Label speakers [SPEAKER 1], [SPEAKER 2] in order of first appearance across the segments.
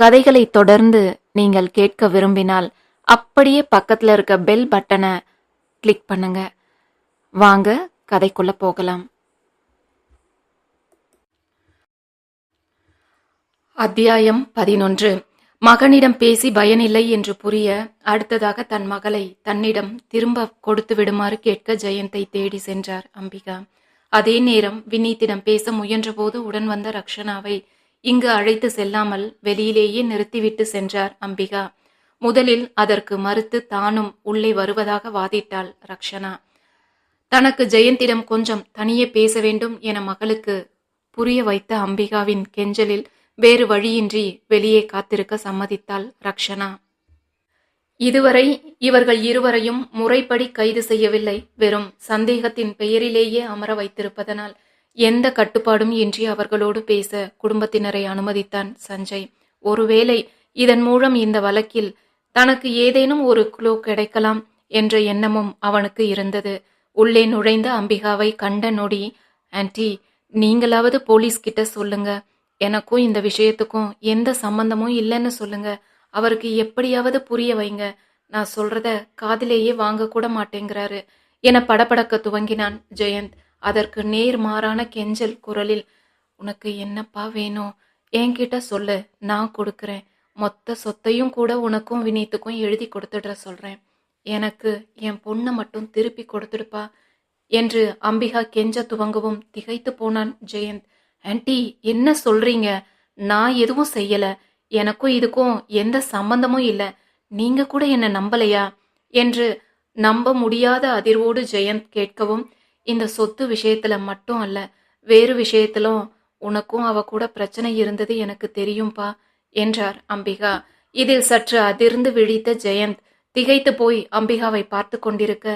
[SPEAKER 1] கதைகளை தொடர்ந்து நீங்கள் கேட்க விரும்பினால் அப்படியே பக்கத்துல இருக்க பெல் பட்டனை கிளிக் பண்ணுங்க. வாங்க கதைக்குள்ள போகலாம். அத்தியாயம் பதினொன்று. மகனிடம் பேசி பயனில்லை என்று புரிய அடுத்ததாக தன் மகளை தன்னிடம் திரும்ப கொடுத்து விடுமாறு கேட்க ஜெயந்தை தேடி சென்றார் அம்பிகா. அதே நேரம் வினீத்திடம் பேச முயன்றபோது உடன் வந்த ரக்ஷனாவை இங்கு அழைத்து செல்லாமல் வெளியிலேயே நிறுத்திவிட்டு சென்றார் அம்பிகா. முதலில் அதற்கு மறுத்து தானும் உள்ளே வருவதாக வாதிட்டாள் ரக்ஷனா. தனக்கு ஜெயந்திடம் கொஞ்சம் தனியே பேச வேண்டும் என மகளுக்கு புரிய வைத்த அம்பிகாவின் கெஞ்சலில் வேறு வழியின்றி வெளியே காத்திருக்க சம்மதித்தாள் ரக்ஷனா. இதுவரை இவர்கள் இருவரையும் முறைப்படி கைது செய்யவில்லை. வெறும் சந்தேகத்தின் பெயரிலேயே அமர வைத்திருப்பதனால் எந்த கட்டுப்பாடும் இன்றி அவர்களோடு பேச குடும்பத்தினரை அனுமதித்தான் சஞ்சய். ஒருவேளை இதன் மூலம் இந்த வழக்கில் தனக்கு ஏதேனும் ஒரு குழு கிடைக்கலாம் என்ற எண்ணமும் அவனுக்கு இருந்தது. உள்ளே நுழைந்த அம்பிகாவை கண்ட நொடி ஆன்ட்டி நீங்களாவது போலீஸ் கிட்ட சொல்லுங்க. எனக்கும் இந்த விஷயத்துக்கும் எந்த சம்பந்தமும் இல்லைன்னு சொல்லுங்க. அவருக்கு எப்படியாவது புரிய வைங்க. நான் சொல்றத காதிலேயே வாங்க கூட மாட்டேங்கிறாரு என படபடக்க துவங்கினான் ஜெயந்த். அதற்கு நேர் மாறான கெஞ்சல் குரலில் உனக்கு என்னப்பா வேணும்? என்கிட்ட சொல்லு நான் கொடுக்குறேன். மொத்த சொத்தையும் கூட உனக்கும் வினீத்துக்கும் எழுதி கொடுத்துடுற சொல்றேன். எனக்கு என் பொண்ணை மட்டும் திருப்பி கொடுத்துடுப்பா என்று அம்பிகா கெஞ்ச துவங்கவும் திகைத்து போனான் ஜெயந்த். ஆன்டி என்ன சொல்றீங்க? நான் எதுவும் செய்யல. எனக்கும் இதுக்கும் எந்த சம்பந்தமும் இல்லை. நீங்க கூட என்ன நம்பலையா? என்று நம்ப முடியாத அதிர்வோடு ஜெயந்த் கேட்கவும் இந்த சொத்து விஷயத்துல மட்டும் அல்ல வேறு விஷயத்திலும் உனக்கும் அவ கூட பிரச்சனை இருந்தது எனக்கு தெரியும்பா என்றார் அம்பிகா. இதில் சற்று அதிர்ந்து விழித்த ஜெயந்த் திகைத்து போய் அம்பிகாவை பார்த்து கொண்டிருக்க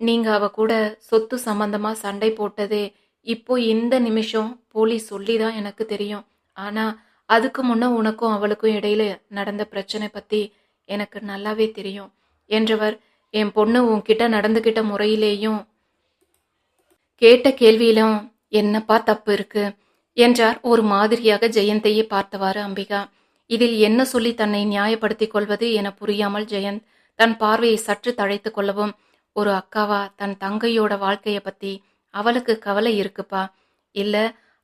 [SPEAKER 1] நீங்க அவ கூட சொத்து சம்பந்தமா சண்டை போட்டதே இப்போ இந்த நிமிஷம் போலீஸ் சொல்லிதான் எனக்கு தெரியும். ஆனா அதுக்கு முன்ன உனக்கும் அவளுக்கும் இடையில நடந்த பிரச்சனை பத்தி எனக்கு நல்லாவே தெரியும் என்றவர் என் பொண்ணு உன்கிட்ட நடந்துகிட்ட முறையிலேயும் கேட்ட கேள்வியிலும் என்னப்பா தப்பு இருக்கு? என்றார் ஒரு மாதிரியாக ஜெயந்தையை பார்த்தவாறு அம்பிகா. இதில் என்ன சொல்லி தன்னை நியாயப்படுத்திக் கொள்வது என புரியாமல் ஜெயந்த் தன் பார்வையை சற்று தழைத்து கொள்ளவும் ஒரு அக்காவா தன் தங்கையோட வாழ்க்கைய பத்தி அவளுக்கு கவலை இருக்குப்பா. இல்ல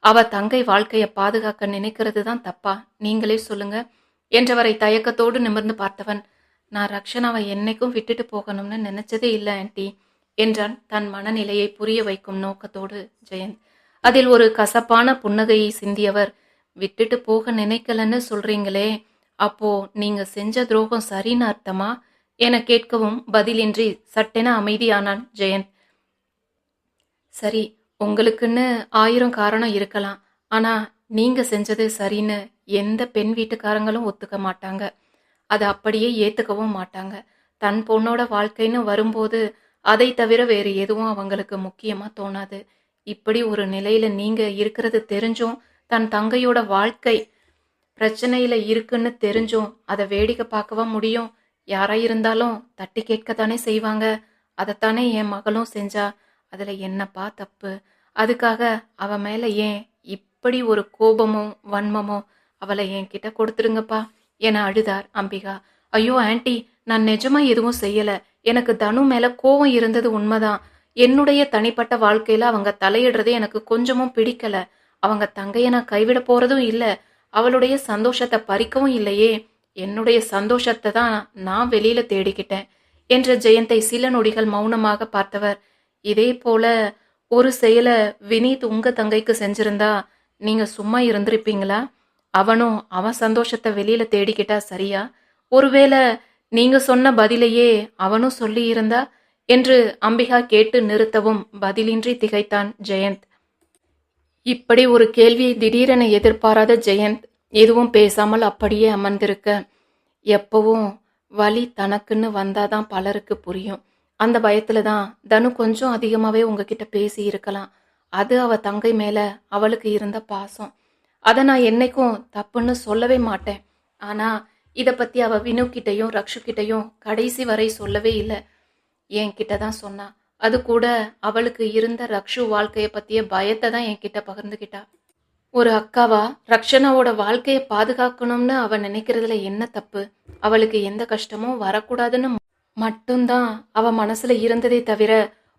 [SPEAKER 1] அவ தங்கை வாழ்க்கைய பாதுகாக்க நினைக்கிறது தான் தப்பா? நீங்களே சொல்லுங்க. என்றவரை தயக்கத்தோடு நிமிர்ந்து பார்த்தவன் நான் ரக்ஷனாவை என்னைக்கும் விட்டுட்டு போகணும்னு நினைச்சதே இல்லை ஆன்ட்டி என்றான் தன் மனநிலையை புரிய வைக்கும் நோக்கத்தோடு ஜெயந்த். அதில் ஒரு கசப்பான புன்னகையை சிந்தியவர். விட்டுட்டு போக நினைக்கலன்னு சொல்றீங்களே. அப்போ நீங்க செஞ்ச துரோகம் சரின்னு அர்த்தமா? என கேட்கவும் பதிலின்றி சட்டென அமைதியானான் ஜெயந்த். சரி உங்களுக்குன்னு ஆயிரம் காரணம் இருக்கலாம். ஆனா நீங்க செஞ்சது சரின்னு எந்த பெண் வீட்டுக்காரங்களும் ஒத்துக்க மாட்டாங்க. அதை அப்படியே ஏத்துக்கவும் மாட்டாங்க. தன் பொண்ணோட வாழ்க்கைன்னு வரும்போது அதை தவிர வேறு எதுவும் அவங்களுக்கு முக்கியமாக தோணாது. இப்படி ஒரு நிலையில நீங்க இருக்கிறது தெரிஞ்சும் தன் தங்கையோட வாழ்க்கை பிரச்சனையில இருக்குன்னு தெரிஞ்சும் அதை வேடிக்கை பார்க்கவா முடியும்? யாரா இருந்தாலும் தட்டி கேட்கத்தானே செய்வாங்க. அதைத்தானே என் மகளும் செஞ்சா அதுல என்னப்பா தப்பு? அதுக்காக அவ மேல ஏன் இப்படி ஒரு கோபமும் வன்மமும் அவளை என் கிட்ட கொடுத்துருங்கப்பா? என அழுதார் அம்பிகா. ஐயோ ஆன்ட்டி நான் நிஜமா எதுவும் செய்யல. எனக்கு தனு மேல கோவம் இருந்தது உண்மைதான். என்னுடைய தனிப்பட்ட வாழ்க்கையில அவங்க தலையிடுறதே எனக்கு கொஞ்சமும் பிடிக்கல. அவங்க தங்கைய நான் கைவிட போறதும் இல்ல. அவளுடைய சந்தோஷத்தை பறிக்கவும் இல்லையே. என்னுடைய சந்தோஷத்தை தான் நான் வெளியில தேடிக்கிட்டேன் என்ற ஜெயந்தை சில நொடிகள் மௌனமாக பார்த்தவர். இதே போல ஒரு செயலை வினீத் உங்க தங்கைக்கு செஞ்சிருந்தா நீங்க சும்மா இருந்திருப்பீங்களா? அவனும் அவன் சந்தோஷத்தை வெளியில தேடிக்கிட்டா சரியா? ஒருவேளை நீங்க சொன்ன பதிலையே அவனும் சொல்லியிருந்தா என்று அம்பிகா கேட்டு நிறுத்தவும் பதிலின்றி திகைத்தான் ஜெயந்த். இப்படி ஒரு கேள்வியை திடீரென எதிர்பாராத ஜெயந்த் எதுவும் பேசாமல் அப்படியே அமர்ந்திருக்க எப்பவும் வலி தனக்குன்னு வந்தாதான் பலருக்கு புரியும். அந்த பயத்துல தான் தனு கொஞ்சம் அதிகமாவே உங்ககிட்ட பேசி இருக்கலாம். அது அவ தங்கை மேல அவளுக்கு இருந்த பாசம். அதை நான் என்னைக்கும் தப்புன்னு சொல்லவே மாட்டேன். ஆனா இதை பற்றி அவள் வினு கிட்டயும் ரக்ஷு கடைசி வரை சொல்லவே இல்லை. என்கிட்ட தான் சொன்னா. அது கூட அவளுக்கு இருந்த ரக்ஷு வாழ்க்கையை பற்றிய பயத்தை தான் என்கிட்ட பகிர்ந்துக்கிட்டா ஒரு அக்காவா ரக்ஷனாவோட வாழ்க்கையை பாதுகாக்கணும்னு அவள் நினைக்கிறதுல என்ன தப்பு? அவளுக்கு எந்த கஷ்டமும் வரக்கூடாதுன்னு மட்டும்தான் அவள் மனசில் இருந்ததே தவிர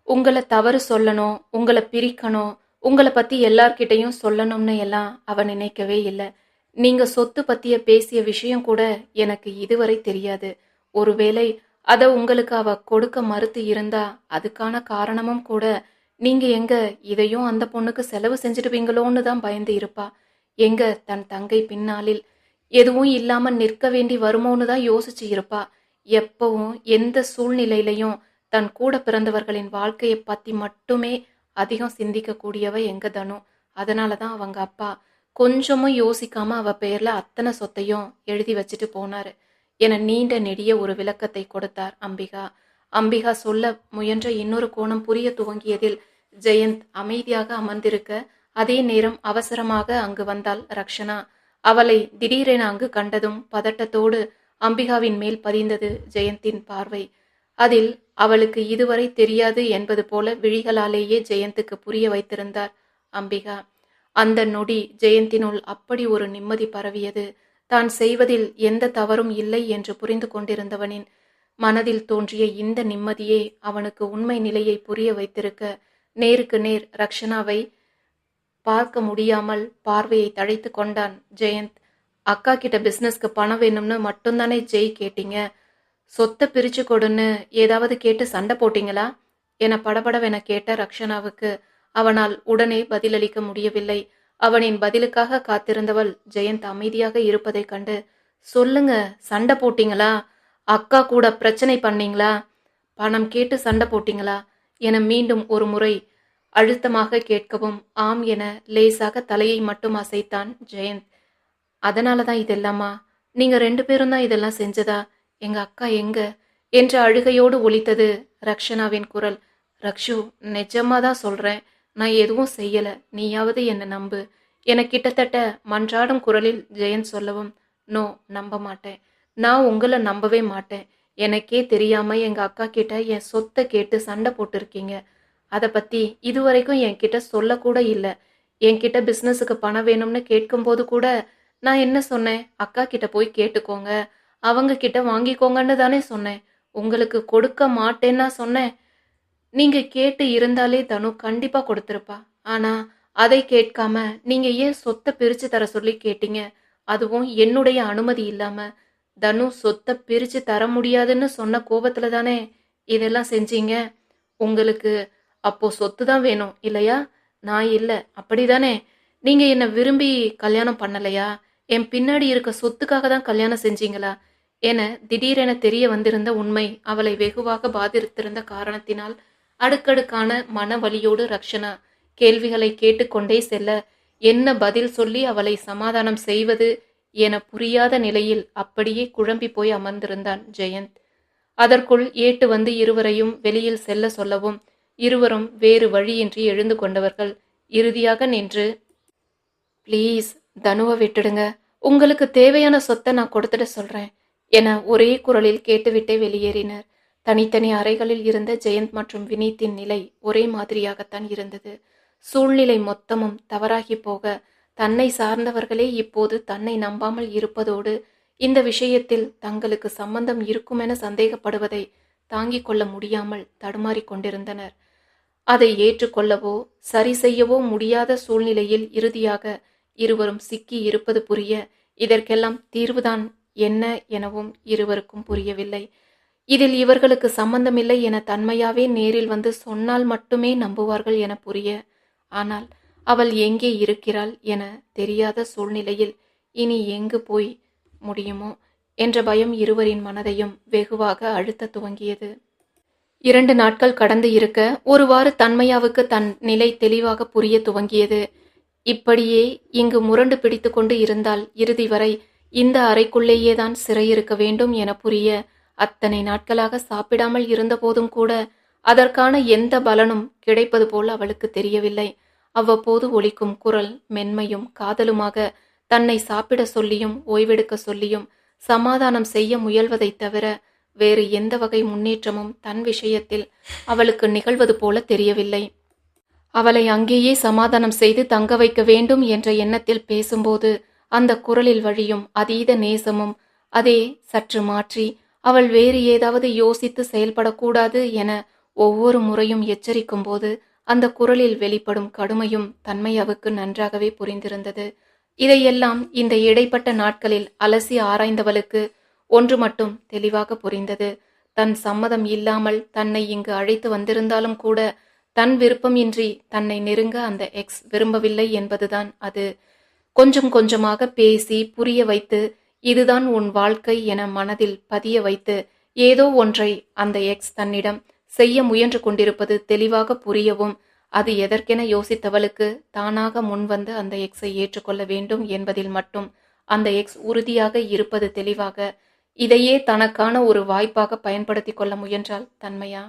[SPEAKER 1] உங்களை தவறு சொல்லணும் உங்களை பிரிக்கணும் உங்களை பற்றி எல்லார்கிட்டையும் சொல்லணும்னு எல்லாம் அவள் நினைக்கவே இல்லை. நீங்க சொத்து பத்திய பேசிய விஷயம் கூட எனக்கு இதுவரை தெரியாது. ஒருவேளை அதை உங்களுக்கு அவ கொடுக்க மறுத்து இருந்தா அதுக்கான காரணமும் கூட நீங்க எங்க இதையும் அந்த பொண்ணுக்கு செலவு செஞ்சிடுவீங்களோன்னு தான் பயந்து இருப்பா. எங்க தன் தங்கை பின்னாளில் எதுவும் இல்லாம நிற்க வேண்டி வருமோன்னு தான் யோசிச்சு இருப்பா. எப்பவும் எந்த சூழ்நிலையிலையும் தன் கூட பிறந்தவர்களின் வாழ்க்கையை பத்தி மட்டுமே அதிகம் சிந்திக்க கூடியவ எங்க தனு. அதனால தான் அவங்க அப்பா கொஞ்சமும் யோசிக்காம அவ பெயர்ல அத்தனை சொத்தையும் எழுதி வச்சுட்டு போனாரு. என நீண்ட நெடிய ஒரு விளக்கத்தை கொடுத்தார் அம்பிகா. அம்பிகா சொல்ல முயன்ற இன்னொரு கோணம் புரிய துவங்கியதில் ஜெயந்த் அமைதியாக அமர்ந்திருக்க. அதே நேரம் அவசரமாக அங்கு வந்தாள் ரக்ஷனா. அவளை திடீரென அங்கு கண்டதும் பதட்டத்தோடு அம்பிகாவின் மேல் பதிந்தது ஜெயந்தின் பார்வை. அதில் அவளுக்கு இதுவரை தெரியாது என்பது போல விழிகளாலேயே ஜெயந்துக்கு புரிய வைத்திருந்தார் அம்பிகா. அந்த நொடி ஜெயந்தினுள் அப்படி ஒரு நிம்மதி பரவியது. தான் செய்வதில் எந்த தவறும் இல்லை என்று புரிந்து கொண்டிருந்தவனின் மனதில் தோன்றிய இந்த நிம்மதியே அவனுக்கு உண்மை நிலையை புரிய வைத்திருக்க நேருக்கு நேர் ரக்ஷனாவை பார்க்க முடியாமல் பார்வையை தழைத்து கொண்டான் ஜெயந்த். அக்கா கிட்ட பிஸ்னஸ்க்கு பணம் வேணும்னு மட்டும்தானே ஜெய் கேட்டீங்க? சொத்தை பிரிச்சு கொடுன்னு ஏதாவது கேட்டு சண்டை போட்டீங்களா? என படபடவென கேட்ட ரக்ஷனாவுக்கு அவனால் உடனே பதிலளிக்க முடியவில்லை. அவனின் பதிலுக்காக காத்திருந்தவள் ஜெயந்த் அமைதியாக இருப்பதைக் கண்டு சொல்லுங்க சண்டை போட்டீங்களா? அக்கா கூட பிரச்சனை பண்ணீங்களா? பணம் கேட்டு சண்டை போட்டீங்களா? என மீண்டும் ஒரு முறை அழுத்தமாக கேட்கவும் ஆம் என லேசாக தலையை மட்டும் அசைத்தான் ஜெயந்த். அதனால தான் இதெல்லாமா? நீங்க ரெண்டு பேரும் தான் இதெல்லாம் செஞ்சதா? எங்க அக்கா எங்க? என்ற அழுகையோடு ஒலித்தது ரக்ஷனாவின் குரல். ரக்ஷு நிஜமா தான் சொல்றேன். நான் எதுவும் செய்யல. நீயாவது என்னை நம்பு. என கிட்டத்தட்ட மன்றாடும் குரலில் ஜெயன் சொல்லவும் நோ நம்ப மாட்டேன். நான் உங்களை நம்பவே மாட்டேன். எனக்கே தெரியாம எங்க அக்கா கிட்ட என் சொத்தை கேட்டு சண்டை போட்டிருக்கீங்க. அதை பத்தி இதுவரைக்கும் என்கிட்ட சொல்லக்கூட இல்லை. என்கிட்ட பிஸ்னஸுக்கு பணம் வேணும்னு கேட்கும்போது கூட நான் என்ன சொன்னேன்? அக்கா கிட்ட போய் கேட்டுக்கோங்க. அவங்க கிட்ட வாங்கிக்கோங்கன்னு தானே சொன்னேன். உங்களுக்கு கொடுக்க மாட்டேன்னா சொன்னேன். நீங்க கேட்டு இருந்தாலே தனு கண்டிப்பா கொடுத்துருப்பா. ஆனா அதை கேட்காம நீங்க ஏன் சொத்தை பிரிச்சு தர சொல்லி கேட்டீங்க? அதுவும் என்னுடைய அனுமதி இல்லாம. தனு சொத்தை பிரிச்சு தர முடியாதுன்னு சொன்ன கோபத்துல தானே இதெல்லாம் செஞ்சீங்க? உங்களுக்கு அப்போ சொத்து தான் வேணும் இல்லையா? நான் இல்லை அப்படிதானே? நீங்க என்னை விரும்பி கல்யாணம் பண்ணலையா? என் பின்னாடி இருக்க சொத்துக்காக தான் கல்யாணம் செஞ்சீங்களா? என திடீரென தெரிய வந்திருந்த உண்மை அவளை வெகுவாக பாதித்திருந்த காரணத்தினால் அடுக்கடுக்கான மன வலியோடு ரக்ஷனா கேள்விகளை கேட்டுக்கொண்டே செல்ல என்ன பதில் சொல்லி அவளை சமாதானம் செய்வது என புரியாத நிலையில் அப்படியே குழம்பி போய் அமர்ந்திருந்தான் ஜெயந்த். அதற்குள் ஏட்டு வந்து இருவரையும் வெளியில் செல்ல சொல்லவும் இருவரும் வேறு வழியின்றி எழுந்து கொண்டவர்கள் இறுதியாக நின்று ப்ளீஸ் தனுவை விட்டுடுங்க. உங்களுக்கு தேவையான சொத்தை நான் கொடுத்துட சொல்றேன் என ஒரே குரலில் கேட்டுவிட்டே வெளியேறினர். தனித்தனி அறைகளில் இருந்த ஜெயந்த் மற்றும் வினீத்தின் நிலை ஒரே மாதிரியாகத்தான் இருந்தது. சூழ்நிலை மொத்தமும் தவறாகி போக தன்னை சார்ந்தவர்களே இப்போது தன்னை நம்பாமல் இருப்பதோடு இந்த விஷயத்தில் தங்களுக்கு சம்பந்தம் இருக்குமென சந்தேகப்படுவதை தாங்கிக் கொள்ள முடியாமல் தடுமாறிக் கொண்டிருந்தனர். அதை ஏற்றுக்கொள்ளவோ சரி செய்யவோ முடியாத சூழ்நிலையில் இறுதியாக இருவரும் சிக்கி இருப்பது புரிய இதற்கெல்லாம் தீர்வுதான் என்ன எனவும் இருவருக்கும் புரியவில்லை. இதில் இவர்களுக்கு சம்பந்தமில்லை என தன்மையாவே நேரில் வந்து சொன்னால் மட்டுமே நம்புவார்கள் என புரிய ஆனால் அவள் எங்கே இருக்கிறாள் என தெரியாத சூழ்நிலையில் இனி எங்கு போய் முடியுமோ? என்ற பயம் இருவரின் மனதையும் வெகுவாக அழுத்த துவங்கியது. இரண்டு நாட்கள் கடந்து இருக்க ஒருவாறு தன்மையாவுக்கு தன் நிலை தெளிவாக புரிய துவங்கியது. இப்படியே இங்கு முரண்டு பிடித்துக்கொண்டு இருந்தால் இறுதி வரை இந்த அறைக்குள்ளேயேதான் சிறையிருக்க வேண்டும் என புரிய அத்தனை நாட்களாக சாப்பிடாமல் இருந்தபோதும் கூட அதற்கான எந்த பலனும் கிடைப்பது போல் அவளுக்கு தெரியவில்லை. அவ்வப்போது ஒலிக்கும் குரல் மென்மையும் காதலுமாக தன்னை சாப்பிட சொல்லியும் ஓய்வெடுக்க சொல்லியும் சமாதானம் செய்ய முயல்வதைத் தவிர வேறு எந்த வகை முன்னேற்றமும் தன் விஷயத்தில் அவளுக்கு நிகழ்வது போல தெரியவில்லை. அவளை அங்கேயே சமாதானம் செய்து தங்க வைக்க வேண்டும் என்ற எண்ணத்தில் பேசும்போது அந்த குரலில் வழியும் அதீத நேசமும் அதே சற்று மாற்றி அவள் வேறு ஏதாவது யோசித்து செயல்படக்கூடாது என ஒவ்வொரு முறையும் எச்சரிக்கும் போது அந்த குரலில் வெளிப்படும் கடுமையும் தன்மையாவுக்கு நன்றாகவே புரிந்திருந்தது. இதையெல்லாம் இந்த இடைப்பட்ட நாட்களில் அலசி ஆராய்ந்தவளுக்கு ஒன்று மட்டும் தெளிவாக புரிந்தது. தன் சம்மதம் இல்லாமல் தன்னை இங்கு அழைத்து வந்திருந்தாலும் கூட தன் விருப்பமின்றி தன்னை நெருங்க அந்த எக்ஸ் விரும்பவில்லை என்பதுதான் அது. கொஞ்சம் கொஞ்சமாக பேசி புரிய வைத்து இதுதான் உன் வாழ்க்கை என மனதில் பதிய வைத்து ஏதோ ஒன்றை அந்த எக்ஸ் தன்னிடம் செய்ய முயன்று கொண்டிருப்பது தெளிவாக புரியவும் அது எதற்கென யோசித்தவளுக்கு தானாக முன்வந்து அந்த எக்ஸை ஏற்றுக்கொள்ள வேண்டும் என்பதில் மட்டும் அந்த எக்ஸ் உறுதியாக இருப்பது தெளிவாக இதையே தனக்கான ஒரு வாய்ப்பாக பயன்படுத்திக் கொள்ள முயன்றாள் தன்மையா?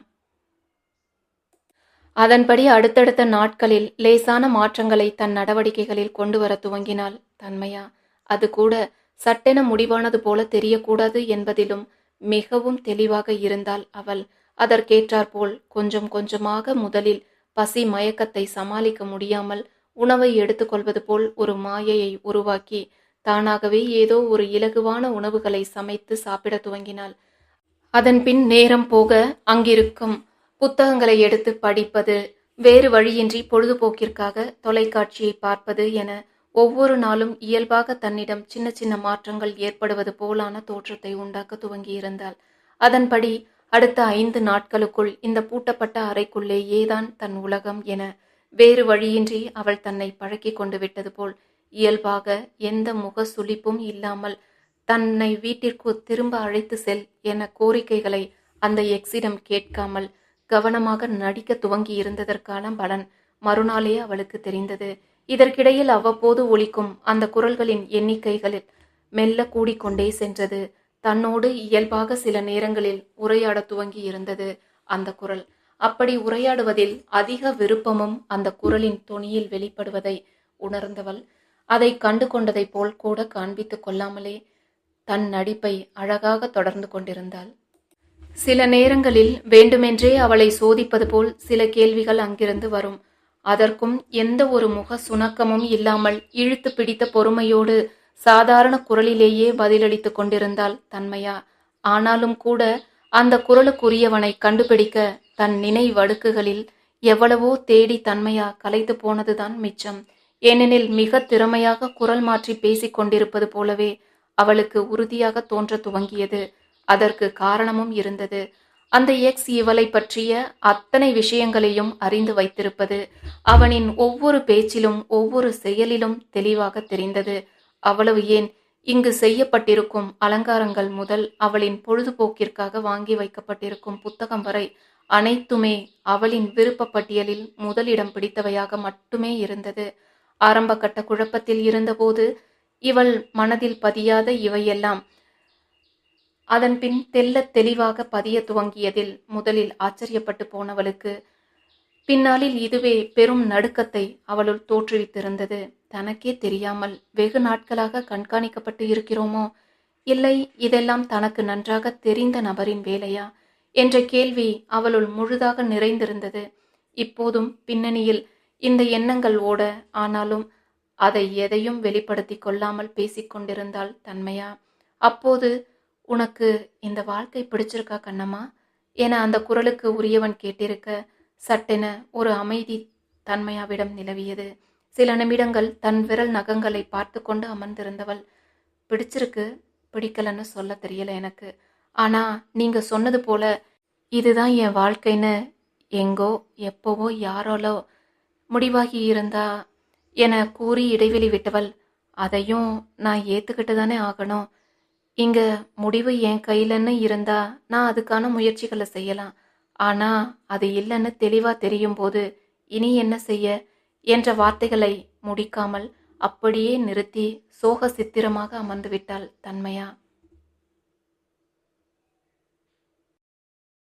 [SPEAKER 1] அதன்படி அடுத்தடுத்த நாட்களில் லேசான மாற்றங்களை தன் நடவடிக்கைகளில் கொண்டு வர துவங்கினாள் தன்மையா. அது கூட சட்டென முடிவானது போல தெரியக்கூடாது என்பதிலும் மிகவும் தெளிவாக இருந்தாள் அவள். அதற்கேற்றாற்போல் கொஞ்சம் கொஞ்சமாக முதலில் பசி மயக்கத்தை சமாளிக்க முடியாமல் உணவை எடுத்துக்கொள்வது போல் ஒரு மாயையை உருவாக்கி தானாகவே ஏதோ ஒரு இலகுவான உணவுகளை சமைத்து சாப்பிட துவங்கினாள். அதன் பின் நேரம் போக அங்கிருக்கும் புத்தகங்களை எடுத்து படிப்பது வேறு வழியின்றி பொழுதுபோக்கிற்காக தொலைக்காட்சியை பார்ப்பது என ஒவ்வொரு நாளும் இயல்பாக தன்னிடம் சின்ன சின்ன மாற்றங்கள் ஏற்படுவது போலான தோற்றத்தை உண்டாக்க துவங்கியிருந்தாள். அதன்படி அடுத்த ஐந்து நாட்களுக்குள் இந்த பூட்டப்பட்ட அறைக்குள்ளேயேதான் தன் உலகம் என வேறு வழியின்றி அவள் தன்னை பழக்கி கொண்டு விட்டது போல் இயல்பாக எந்த முக சுளிப்பும் இல்லாமல் தன்னை வீட்டிற்கு திரும்ப அழைத்து செல் என கோரிக்கைகளை அந்த எக்ஸிடம் கேட்காமல் கவனமாக நடிக்க துவங்கி இருந்ததற்கான பலன் மறுநாளே அவளுக்கு தெரிந்தது. இதற்கிடையில் அவ்வப்போது ஒலிக்கும் அந்த குரல்களின் எண்ணிக்கைகளில் மெல்ல கூடிக்கொண்டே சென்றது. தன்னோடு இயல்பாக சில நேரங்களில் உரையாட துவங்கி இருந்தது அந்த குரல். அப்படி உரையாடுவதில் அதிக விருப்பமும் அந்த குரலின் தொனியில் வெளிப்படுவதை உணர்ந்தவள். அதை கண்டு கொண்டதைப் போல் கூட காண்பித்துக் கொள்ளாமலே தன் நடிப்பை அழகாக தொடர்ந்து கொண்டிருந்தாள். சில நேரங்களில் வேண்டுமென்றே அவளை சோதிப்பது போல் சில கேள்விகள் அங்கிருந்து வரும். அதற்கும் எந்த ஒரு முக சுணக்கமும் இல்லாமல் இழுத்து பிடித்த பொறுமையோடு சாதாரண குரலிலேயே பதிலளித்துக் கொண்டிருந்தாள் தன்மையா. ஆனாலும் கூட அந்த குரலுக்குரியவனை கண்டுபிடிக்க தன் நினை வடுக்குகளில் எவ்வளவோ தேடி தன்மையா கலைத்து போனதுதான் மிச்சம். ஏனெனில் மிக திறமையாக குரல் மாற்றி பேசிக் கொண்டிருப்பது போலவே அவளுக்கு உறுதியாக தோன்ற துவங்கியது. அதற்கு காரணமும் இருந்தது. அந்த எக்ஸ் இவளை பற்றிய அத்தனை விஷயங்களையும் அறிந்து வைத்திருப்பது அவனின் ஒவ்வொரு பேச்சிலும் ஒவ்வொரு செயலிலும் தெளிவாக தெரிந்தது. அவ்வளவு ஏன்? இங்கு செய்யப்பட்டிருக்கும் அலங்காரங்கள் முதல் அவளின் பொழுதுபோக்கிற்காக வாங்கி வைக்கப்பட்டிருக்கும் புத்தகம் வரை அனைத்துமே அவளின் விருப்ப பட்டியலில் முதலிடம் பிடித்தவையாக மட்டுமே இருந்தது. ஆரம்ப கட்ட குழப்பத்தில் இருந்தபோது இவள் மனதில் பதியாத இவையெல்லாம் அதன்பின் தெல்ல தெளிவாக பதிய துவங்கியதில் முதலில் ஆச்சரியப்பட்டு போனவளுக்கு பின்னாளில் இதுவே பெரும் நடுக்கத்தை அவளுள் தோற்றுவித்திருந்தது. தனக்கே தெரியாமல் வெகு நாட்களாக கண்காணிக்கப்பட்டு இருக்கிறோமோ? இல்லை இதெல்லாம் தனக்கு நன்றாக தெரிந்த நபரின் வேலையா? என்ற கேள்வி அவளுள் முழுதாக நிறைந்திருந்தது. இப்போதும் பின்னணியில் இந்த எண்ணங்கள் ஓட ஆனாலும் அதை எதையும் வெளிப்படுத்தி கொள்ளாமல் பேசிக்கொண்டிருந்தாள் தன்மையா? அப்போது உனக்கு இந்த வாழ்க்கை பிடிச்சிருக்கா கண்ணம்மா? என அந்த குரலுக்கு உரியவன் கேட்டிருக்க சட்டென ஒரு அமைதி தன்மையாவிடம் நிலவியது. சில நிமிடங்கள் தன் விரல் நகங்களை பார்த்து கொண்டு அமர்ந்திருந்தவள் பிடிச்சிருக்கு பிடிக்கலன்னு சொல்ல தெரியல எனக்கு. ஆனா நீங்க சொன்னது போல இதுதான் என் வாழ்க்கைன்னு எங்கோ எப்போவோ யாரோலோ முடிவாகி இருந்தா என கூறி இடைவெளி விட்டவள் அதையும் நான் ஏத்துக்கிட்டு தானே ஆகணும். இங்க முடிவு என் கையிலன்னு இருந்தா நான் அதுக்கான முயற்சிகளை செய்யலாம். ஆனா அது இல்லைன்னு தெளிவா தெரியும் போது இனி என்ன செய்ய? என்ற வார்த்தைகளை முடிக்காமல் அப்படியே நிறுத்தி சோக சித்திரமாக அமர்ந்து விட்டாள் தன்மையா?